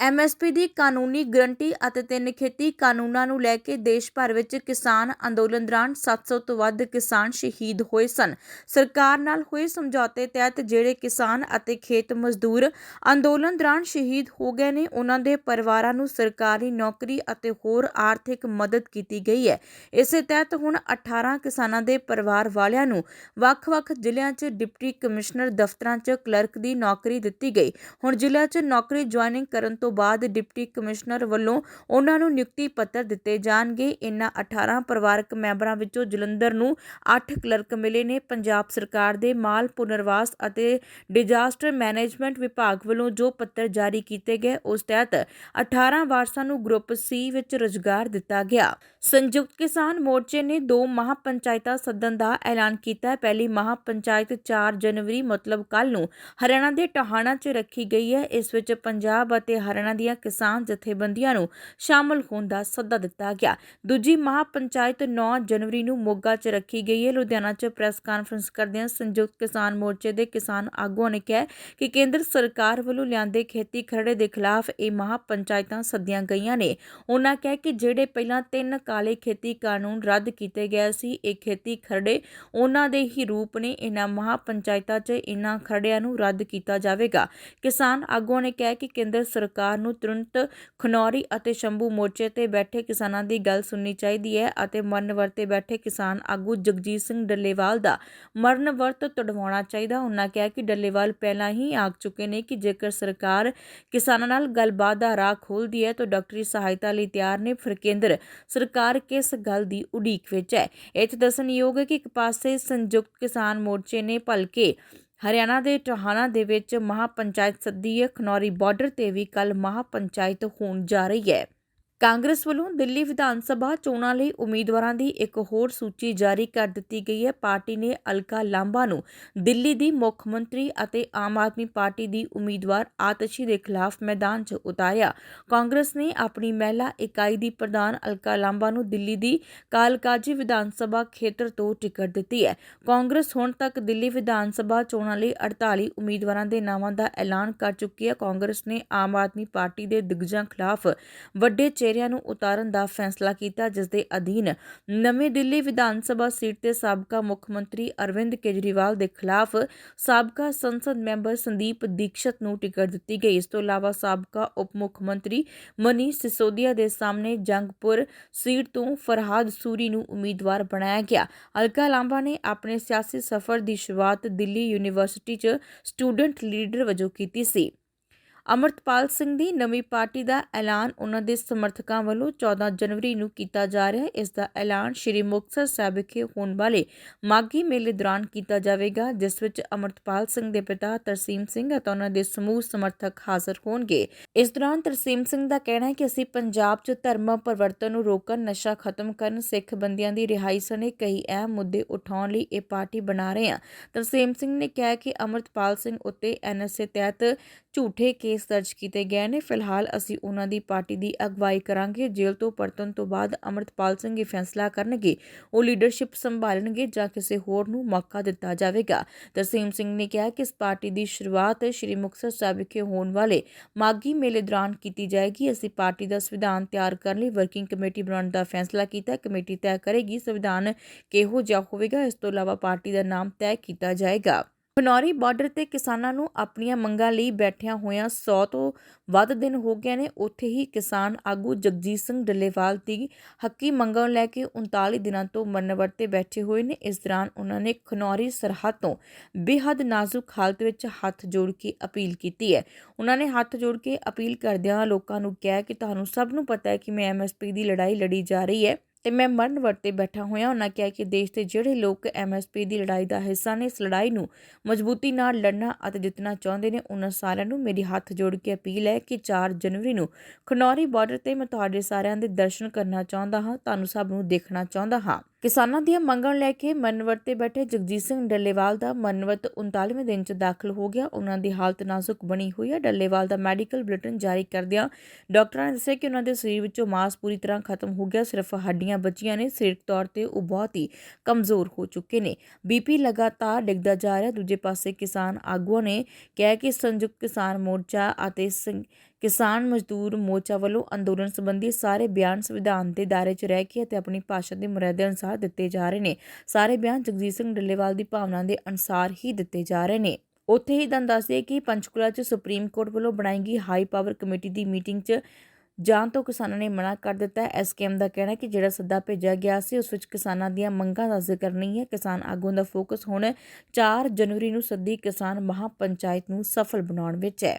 MSP ਦੀ ਕਾਨੂੰਨੀ guarantee ਅਤੇ ਤਿੰਨ ਖੇਤੀ ਕਾਨੂੰਨਾਂ ਨੂੰ ਲੈ ਕੇ ਦੇਸ਼ ਭਰ ਵਿੱਚ ਕਿਸਾਨ ਅੰਦੋਲਨ ਦੌਰਾਨ 700 ਤੋਂ ਵੱਧ ਕਿਸਾਨ ਸ਼ਹੀਦ ਹੋਏ ਸਨ। ਸਰਕਾਰ ਨਾਲ ਹੋਏ ਸਮਝੌਤੇ ਤਹਿਤ ਜਿਹੜੇ ਕਿਸਾਨ ਅਤੇ ਖੇਤ ਮਜ਼ਦੂਰ ਅੰਦੋਲਨ ਦੌਰਾਨ ਸ਼ਹੀਦ ਹੋ ਗਏ ਨੇ, ਉਹਨਾਂ ਦੇ ਪਰਿਵਾਰਾਂ ਨੂੰ ਸਰਕਾਰੀ ਨੌਕਰੀ ਅਤੇ ਹੋਰ ਆਰਥਿਕ ਮਦਦ ਕੀਤੀ ਗਈ ਹੈ। ਇਸੇ ਤਹਿਤ ਹੁਣ 18 ਕਿਸਾਨਾਂ ਦੇ ਪਰਿਵਾਰ ਵਾਲਿਆਂ ਨੂੰ ਵੱਖ-ਵੱਖ ਜ਼ਿਲ੍ਹਿਆਂ 'ਚ ਡਿਪਟੀ ਕਮਿਸ਼ਨਰ ਦਫ਼ਤਰਾਂ 'ਚ ਕਲਰਕ ਦੀ ਨੌਕਰੀ ਦਿੱਤੀ ਗਈ। ਹੁਣ ਜ਼ਿਲ੍ਹਿਆਂ 'ਚ ਨੌਕਰੀ ਜੁਆਇਨਿੰਗ ਕਰਨ ਤੋਂ ਬਾਅਦ ਡਿਪਟੀ ਕਮਿਸ਼ਨਰ ਵੱਲੋਂ ਉਹਨਾਂ ਨੂੰ ਨਿਯੁਕਤੀ ਪੱਤਰ ਦਿੱਤੇ ਜਾਣਗੇ। ਇਨ੍ਹਾਂ 18 ਪਰਿਵਾਰਕ ਮੈਂਬਰਾਂ ਵਿੱਚੋਂ ਜਲੰਧਰ ਨੂੰ 8 ਕਲਰਕ ਮਿਲੇ ਨੇ। ਪੰਜਾਬ ਸਰਕਾਰ ਦੇ ਮਾਲ ਪੁਨਰਵਾਸ ਅਤੇ ਡਿਜ਼ਾਸਟਰ ਮੈਨੇਜਮੈਂਟ ਵਿਭਾਗ ਵੱਲੋਂ ਜੋ ਪੱਤਰ ਜਾਰੀ ਕੀਤੇ ਗਏ, ਉਸ ਤਹਿਤ 18 ਵਾਰਸਾਂ ਨੂੰ ਗਰੁੱਪ ਸੀ ਵਿੱਚ ਰੁਜ਼ਗਾਰ ਦਿੱਤਾ ਗਿਆ। ਸੰਯੁਕਤ ਕਿਸਾਨ ਮੋਰਚੇ ਨੇ ਦੋ ਮਹਾਪੰਚਾਇਤਾਂ ਸੱਦਣ ਦਾ ਐਲਾਨ ਕੀਤਾ। ਹੈ ਪਹਿਲੀ ਮਹਾਪੰਚਾਇਤ 4 ਜਨਵਰੀ ਮਤਲਬ ਕੱਲ ਨੂੰ ਹਰਿਆਣਾ ਦੇ ਟਹਾਣਾ 'ਚ ਰੱਖੀ ਗਈ ਹੈ। ਇਸ ਵਿੱਚ ਪੰਜਾਬ ਅਤੇ ਹਰਿਆਣਾ ਦੀਆਂ ਕਿਸਾਨ ਜਥੇਬੰਦੀਆਂ ਨੂੰ ਸ਼ਾਮਲ ਹੋਣ ਦਾ ਸੱਦਾ ਦਿੱਤਾ ਗਿਆ। ਦੂਜੀ ਮਹਾਪੰਚਾਇਤ 9 ਜਨਵਰੀ ਨੂੰ ਮੋਗਾ 'ਚ ਰੱਖੀ ਗਈ ਹੈ। ਲੁਧਿਆਣਾ 'ਚ ਪ੍ਰੈਸ ਕਾਨਫਰੰਸ ਕਰਦਿਆਂ ਸੰਯੁਕਤ ਕਿਸਾਨ ਮੋਰਚੇ ਦੇ ਕਿਸਾਨ ਆਗੂਆਂ ਨੇ ਕਿਹਾ ਕਿ ਕੇਂਦਰ ਸਰਕਾਰ ਵੱਲੋਂ ਲਿਆਂਦੇ ਖੇਤੀ ਖਰੜੇ ਦੇ ਖਿਲਾਫ ਇਹ ਮਹਾਪੰਚਾਇਤਾਂ ਸੱਦੀਆਂ ਗਈਆਂ ਨੇ। ਉਹਨਾਂ ਕਿਹਾ ਕਿ ਜਿਹੜੇ ਪਹਿਲਾਂ ਤਿੰਨ ਕਾਲੇ ਖੇਤੀ ਕਾਨੂੰਨ ਰੱਦ ਕੀਤੇ ਗਏ ਸੀ, ਇਹ ਖੇਤੀ ਖਰੜੇ ਉਹਨਾਂ ਦੇ ਹੀ ਰੂਪ ਨੇ। ਇਹਨਾਂ ਮਹਾਪੰਚਾਇਤਾਂ 'ਚ ਇਹਨਾਂ ਖਰੜਿਆਂ ਨੂੰ ਰੱਦ ਕੀਤਾ ਜਾਵੇਗਾ। ਕਿਸਾਨ ਆਗੂਆਂ ਨੇ ਕਿਹਾ ਕਿ ਕੇਂਦਰ ਸਰਕਾਰ ਨੂੰ ਤੁਰੰਤ ਖਨੌਰੀ ਅਤੇ ਸ਼ੰਭੂ ਮੋਰਚੇ ਤੇ ਬੈਠੇ ਕਿਸਾਨਾਂ ਦੀ ਗੱਲ ਸੁਣਨੀ ਚਾਹੀਦੀ ਹੈ ਅਤੇ ਮਰਨ ਵਰਤੇ ਬੈਠੇ ਕਿਸਾਨ ਆਗੂ ਜਗਜੀਤ ਸਿੰਘ ਡੱਲੇਵਾਲ ਦਾ ਮਰਨ ਵਰਤ ਤੁੜਵਾਉਣਾ ਚਾਹੀਦਾ। ਉਹਨਾਂ ਕਿਹਾ ਕਿ ਡੱਲੇਵਾਲ ਪਹਿਲਾਂ ਹੀ ਆਖ ਚੁੱਕੇ ਨੇ ਕਿ ਜੇਕਰ ਸਰਕਾਰ ਕਿਸਾਨਾਂ ਨਾਲ ਗੱਲਬਾਤ ਦਾ ਰਾਹ ਖੋਲਦੀ ਹੈ ਤਾਂ ਡਾਕਟਰੀ ਸਹਾਇਤਾ ਲਈ ਤਿਆਰ ਨੇ ਫਿਰ ਕੇਂਦਰ ਸਰਕਾਰ ਕਿਸ ਗੱਲ ਦੀ ਉਡੀਕ ਵਿੱਚ ਹੈ? ਇੱਥੇ ਦੱਸਣਯੋਗ ਹੈ ਕਿ ਇੱਕ ਪਾਸੇ ਸੰਯੁਕਤ ਕਿਸਾਨ ਮੋਰਚੇ ਨੇ ਭਲਕੇ ਹਰਿਆਣਾ ਦੇ ਟਹਾਣਾ ਦੇ ਵਿੱਚ ਮਹਾਪੰਚਾਇਤ ਸੱਦੀ ਹੈ ਖਨੌਰੀ ਬਾਰਡਰ ਤੇ ਵੀ ਕੱਲ ਮਹਾਪੰਚਾਇਤ ਹੋਣ ਜਾ ਰਹੀ ਹੈ। ਕਾਂਗਰਸ ਵੱਲੋਂ ਦਿੱਲੀ ਵਿਧਾਨ ਸਭਾ ਚੋਣਾਂ ਲਈ ਉਮੀਦਵਾਰਾਂ ਦੀ ਇੱਕ ਹੋਰ ਸੂਚੀ ਜਾਰੀ ਕਰ ਦਿੱਤੀ ਗਈ ਹੈ। ਪਾਰਟੀ ਨੇ ਅਲਕਾ ਲਾਂਬਾ ਨੂੰ ਦਿੱਲੀ ਦੀ ਮੁੱਖ ਮੰਤਰੀ ਅਤੇ ਆਮ ਆਦਮੀ ਪਾਰਟੀ ਦੀ ਉਮੀਦਵਾਰ ਆਤਸ਼ੀ ਦੇ ਖਿਲਾਫ ਮੈਦਾਨ 'ਚ ਉਤਾਰਿਆ। ਕਾਂਗਰਸ ਨੇ ਆਪਣੀ ਮਹਿਲਾ ਇਕਾਈ ਦੀ ਪ੍ਰਧਾਨ ਅਲਕਾ ਲਾਂਬਾ ਨੂੰ ਦਿੱਲੀ ਦੀ ਕਾਲਕਾਜੀ ਵਿਧਾਨ ਸਭਾ ਖੇਤਰ ਤੋਂ ਟਿਕਟ ਦਿੱਤੀ ਹੈ। ਕਾਂਗਰਸ ਹੁਣ ਤੱਕ ਦਿੱਲੀ ਵਿਧਾਨ ਸਭਾ ਚੋਣਾਂ ਲਈ 48 ਉਮੀਦਵਾਰਾਂ ਦੇ ਨਾਵਾਂ ਦਾ ਐਲਾਨ ਕਰ ਚੁੱਕੀ ਹੈ। ਕਾਂਗਰਸ ਨੇ ਆਮ ਆਦਮੀ ਪਾਰਟੀ ਦੇ ਦਿਗਜਾਂ ਖਿਲਾਫ ਵੱਡੇ ਚਿਹਰਿਆਂ ਨੂੰ ਉਤਾਰਨ ਦਾ ਫੈਸਲਾ ਕੀਤਾ ਜਿਸ ਦੇ ਅਧੀਨ ਨਵੀਂ ਦਿੱਲੀ ਵਿਧਾਨ ਸਭਾ ਸੀਟ ਤੇ ਸਾਬਕਾ ਮੁੱਖ ਮੰਤਰੀ ਅਰਵਿੰਦ ਕੇਜਰੀਵਾਲ ਦੇ ਖਿਲਾਫ ਸਾਬਕਾ ਸੰਸਦ ਮੈਂਬਰ ਸੰਦੀਪ ਦੀਕਸ਼ਤ ਨੂੰ ਟਿਕਟ ਦਿੱਤੀ ਗਈ। ਇਸ ਤੋਂ ਇਲਾਵਾ ਸਾਬਕਾ ਉਪ ਮੁੱਖ ਮੰਤਰੀ ਮਨੀਸ਼ ਸਿਸੋਦੀਆ ਦੇ ਸਾਹਮਣੇ ਜੰਗਪੁਰ ਸੀਟ ਤੋਂ ਫਰਹਾਦ ਸੂਰੀ ਨੂੰ ਉਮੀਦਵਾਰ ਬਣਾਇਆ ਗਿਆ। ਅਲਕਾ ਲਾਂਬਾ ਨੇ ਆਪਣੇ ਸਿਆਸੀ ਸਫ਼ਰ ਦੀ ਸ਼ੁਰੂਆਤ ਦਿੱਲੀ ਯੂਨੀਵਰਸਿਟੀ 'ਚ ਸਟੂਡੈਂਟ ਲੀਡਰ ਵਜੋਂ ਕੀਤੀ ਸੀ। ਅਮਰਤਪਾਲ ਸਿੰਘ ਦੀ ਨਵੀਂ ਪਾਰਟੀ ਦਾ ਐਲਾਨ ਉਹਨਾਂ ਦੇ ਸਮਰਥਕਾਂ ਵੱਲੋਂ 14 ਜਨਵਰੀ ਨੂੰ ਕੀਤਾ ਜਾ ਰਿਹਾ ਹੈ। ਇਸ ਦਾ ਐਲਾਨ ਸ਼੍ਰੀ ਮੁਕਤਸਰ ਸਾਹਿਬ ਵਿਖੇ ਹੋਣ ਵਾਲੇ ਮਾਗੀ ਮੇਲੇ ਦੌਰਾਨ ਕੀਤਾ ਜਾਵੇਗਾ, ਜਿਸ ਵਿੱਚ ਅਮਰਤਪਾਲ ਸਿੰਘ ਦੇ ਪਿਤਾ ਤਰਸੀਮ ਸਿੰਘ ਅਤੇ ਉਹਨਾਂ ਦੇ ਸਮੂਹ ਸਮਰਥਕ ਹਾਜ਼ਰ ਹੋਣਗੇ। ਇਸ ਦੌਰਾਨ ਤਰਸੀਮ ਸਿੰਘ ਦਾ ਕਹਿਣਾ ਹੈ ਕਿ ਅਸੀਂ ਪੰਜਾਬ 'ਚ ਧਰਮ ਪਰਿਵਰਤਨ ਨੂੰ ਰੋਕਣ, ਨਸ਼ਾ ਖਤਮ ਕਰਨ, ਸਿੱਖ ਬੰਦੀਆਂ ਦੀ ਰਿਹਾਈ ਸਣੇ ਕਈ ਅਹਿਮ ਮੁੱਦੇ ਉਠਾਉਣ ਲਈ ਇਹ ਪਾਰਟੀ ਬਣਾ ਰਹੇ ਹਾਂ। ਤਰਸੀਮ ਸਿੰਘ ਨੇ ਕਿਹਾ ਕਿ ਅਮਰਤਪਾਲ ਸਿੰਘ ਉੱਤੇ ਐਨਐਸਏ ਤਹਿਤ ਝੂਠੇ ਕੇਸ ਦਰਜ ਕੀਤੇ ਗਏ ਨੇ। ਫਿਲਹਾਲ ਅਸੀਂ ਉਹਨਾਂ ਦੀ ਪਾਰਟੀ ਦੀ ਅਗਵਾਈ ਕਰਾਂਗੇ। ਜੇਲ੍ਹ ਤੋਂ ਪਰਤਣ ਤੋਂ ਬਾਅਦ ਅਮਰਤਪਾਲ ਸਿੰਘ ਇਹ ਫੈਸਲਾ ਕਰਨਗੇ। ਉਹ ਲੀਡਰਸ਼ਿਪ ਸੰਭਾਲਣਗੇ ਜਾਂ ਕਿਸੇ ਹੋਰ ਨੂੰ ਮੌਕਾ ਦਿੱਤਾ ਜਾਵੇਗਾ। ਤਰਸੀਮ ਸਿੰਘ ਨੇ ਕਿਹਾ ਕਿ ਇਸ ਪਾਰਟੀ ਦੀ ਸ਼ੁਰੂਆਤ ਸ਼੍ਰੀ ਮੁਕਤਸਰ ਸਾਹਿਬ ਵਿਖੇ ਹੋਣ ਵਾਲੇ ਮਾਗੀ ਮੇਲੇ ਦੌਰਾਨ ਕੀਤੀ ਜਾਏਗੀ। ਅਸੀਂ ਪਾਰਟੀ ਦਾ ਸੰਵਿਧਾਨ ਤਿਆਰ ਕਰਨ ਲਈ ਵਰਕਿੰਗ ਕਮੇਟੀ ਬਣਾਉਣ ਦਾ ਫੈਸਲਾ ਕੀਤਾ। ਕਮੇਟੀ ਤੈਅ ਕਰੇਗੀ। ਸੰਵਿਧਾਨ ਕਿਹੋ ਜਿਹਾ ਹੋਵੇਗਾ, ਇਸ ਤੋਂ ਇਲਾਵਾ ਪਾਰਟੀ ਦਾ ਨਾਮ ਤੈਅ ਕੀਤਾ ਜਾਏਗਾ। ਖਨੌਰੀ ਬਾਰਡਰ ਤੇ ਕਿਸਾਨਾਂ ਨੂੰ ਆਪਣੀਆਂ ਮੰਗਾਂ ਲਈ ਬੈਠਿਆਂ ਹੋਇਆਂ 100 ਤੋਂ ਵੱਧ ਦਿਨ ਹੋ ਗਏ ਨੇ, ਉੱਥੇ ਹੀ ਕਿਸਾਨ ਆਗੂ ਜਗਜੀਤ ਸਿੰਘ ਡੱਲੇਵਾਲ ਦੀ ਹੱਕੀ ਮੰਗਾਂ ਨੂੰ ਲੈ ਕੇ 39 ਦਿਨਾਂ ਤੋਂ ਮਰਨ 'ਤੇ ਬੈਠੇ ਹੋਏ ਨੇ। ਇਸ ਦੌਰਾਨ ਉਹਨਾਂ ਨੇ ਖਨੌਰੀ ਸਰਹੱਦ ਤੋਂ ਬੇਹੱਦ ਨਾਜ਼ੁਕ ਹਾਲਤ ਵਿੱਚ ਹੱਥ ਜੋੜ ਕੇ ਅਪੀਲ ਕੀਤੀ ਹੈ। ਉਹਨਾਂ ਨੇ ਹੱਥ ਜੋੜ ਕੇ ਅਪੀਲ ਕਰਦਿਆਂ ਲੋਕਾਂ ਨੂੰ ਕਿਹਾ ਕਿ ਤੁਹਾਨੂੰ ਸਭ ਨੂੰ ਪਤਾ ਹੈ ਕਿ ਮੈਂ ਐਮਐਸਪੀ ਦੀ ਲੜਾਈ ਲੜੀ ਜਾ ਰਹੀ ਹੈ। ਤੇ ਮੈਂ ਮਰਨ ਵਰਤੇ ਬੈਠਾ ਹੋਇਆ ਉਹਨਾਂ ਕਿਹਾ ਕਿ ਦੇਸ਼ ਦੇ ਜਿਹੜੇ ਲੋਕ ਐਮਐਸਪੀ ਦੀ ਲੜਾਈ ਦਾ ਹਿੱਸਾ ਨੇ, ਇਸ ਲੜਾਈ ਨੂੰ ਮਜ਼ਬੂਤੀ ਨਾਲ ਲੜਨਾ ਅਤੇ ਜਿੱਤਣਾ ਚਾਹੁੰਦੇ ਨੇ, ਉਹਨਾਂ ਸਾਰਿਆਂ ਨੂੰ ਮੇਰੀ ਹੱਥ ਜੋੜ ਕੇ ਅਪੀਲ ਹੈ ਕਿ 4 ਜਨਵਰੀ ਨੂੰ ਖਨੌਰੀ ਬਾਰਡਰ ਤੇ ਮੈਂ ਤੁਹਾਡੇ ਸਾਰਿਆਂ ਦੇ ਦਰਸ਼ਨ ਕਰਨਾ ਚਾਹੁੰਦਾ ਹਾਂ, ਤੁਹਾਨੂੰ ਸਭ ਨੂੰ ਦੇਖਣਾ ਚਾਹੁੰਦਾ ਹਾਂ। ਕਿਸਾਨਾਂ ਦੀਆਂ ਮੰਗਾਂ ਲੈ ਕੇ ਮਨਵਰ ਤੇ ਬੈਠੇ ਜਗਜੀਤ ਸਿੰਘ ਡੱਲੇਵਾਲ ਦਾ ਮਨਵਤ 39ਵੇਂ ਦਿਨ 'ਚ ਦਾਖਲ ਹੋ ਗਿਆ। ਉਹਨਾਂ ਦੀ ਹਾਲਤ ਨਾਜ਼ੁਕ ਬਣੀ ਹੋਈ ਹੈ। ਡੱਲੇਵਾਲ ਦਾ ਮੈਡੀਕਲ ਬੁਲੇਟਿਨ ਜਾਰੀ ਕਰਦਿਆਂ ਡਾਕਟਰਾਂ ਨੇ ਦੱਸਿਆ ਕਿ ਉਹਨਾਂ ਦੇ ਸਰੀਰ ਵਿੱਚੋਂ ਮਾਸ ਪੂਰੀ ਤਰ੍ਹਾਂ ਖਤਮ ਹੋ ਗਿਆ। ਸਿਰਫ ਹੱਡੀਆਂ ਬਚੀਆਂ ਨੇ। ਸਰੀਰਕ ਤੌਰ ਤੇ ਉਹ ਬਹੁਤ ਹੀ ਕਮਜ਼ੋਰ ਹੋ ਚੁੱਕੇ ਨੇ। ਬੀਪੀ ਲਗਾਤਾਰ ਡਿੱਗਦਾ ਜਾ ਰਿਹਾ। ਦੂਜੇ ਪਾਸੇ ਕਿਸਾਨ ਆਗੂਆਂ ਨੇ ਕਿਹਾ ਕਿ ਸੰਯੁਕਤ ਕਿਸਾਨ ਮੋਰਚਾ ਅਤੇ ਸੰ- ਕਿਸਾਨ ਮਜ਼ਦੂਰ ਮੋਰਚਾ ਵੱਲੋਂ ਅੰਦੋਲਨ ਸੰਬੰਧੀ ਸਾਰੇ ਬਿਆਨ ਸੰਵਿਧਾਨ ਦੇ ਦਾਇਰੇ 'ਚ ਰਹਿ ਕੇ ਅਤੇ ਆਪਣੀ ਭਾਸ਼ਾ ਦੇ ਮਰਿਆਦਾ ਅਨੁਸਾਰ ਦਿੱਤੇ ਜਾ ਰਹੇ ਨੇ। ਸਾਰੇ ਬਿਆਨ ਜਗਜੀਤ ਸਿੰਘ ਡੱਲੇਵਾਲ ਦੀ ਭਾਵਨਾ ਦੇ ਅਨੁਸਾਰ ਹੀ ਦਿੱਤੇ ਜਾ ਰਹੇ ਨੇ। ਉੱਥੇ ਹੀ ਤੁਹਾਨੂੰ ਦੱਸਦੇ ਕਿ ਪੰਚਕੂਲਾ 'ਚ ਸੁਪਰੀਮ ਕੋਰਟ ਵੱਲੋਂ ਬਣਾਈ ਗਈ ਹਾਈ ਪਾਵਰ ਕਮੇਟੀ ਦੀ ਮੀਟਿੰਗ 'ਚ ਜਾਣ ਤੋਂ ਕਿਸਾਨਾਂ ਨੇ ਮਨਾ ਕਰ ਦਿੱਤਾ। ਹੈ ਐਸਕੇਐਮ ਦਾ ਕਹਿਣਾ ਹੈ ਕਿ ਜਿਹੜਾ ਸੱਦਾ ਭੇਜਿਆ ਗਿਆ ਸੀ, ਉਸ ਵਿੱਚ ਕਿਸਾਨਾਂ ਦੀਆਂ ਮੰਗਾਂ ਦਾ ਜ਼ਿਕਰ ਨਹੀਂ ਹੈ। ਕਿਸਾਨ ਆਗੂਆਂ ਦਾ ਫੋਕਸ ਹੁਣ 4 ਜਨਵਰੀ ਨੂੰ ਸੱਦੀ ਕਿਸਾਨ ਮਹਾ ਪੰਚਾਇਤ ਨੂੰ ਸਫਲ ਬਣਾਉਣ ਵਿੱਚ ਹੈ।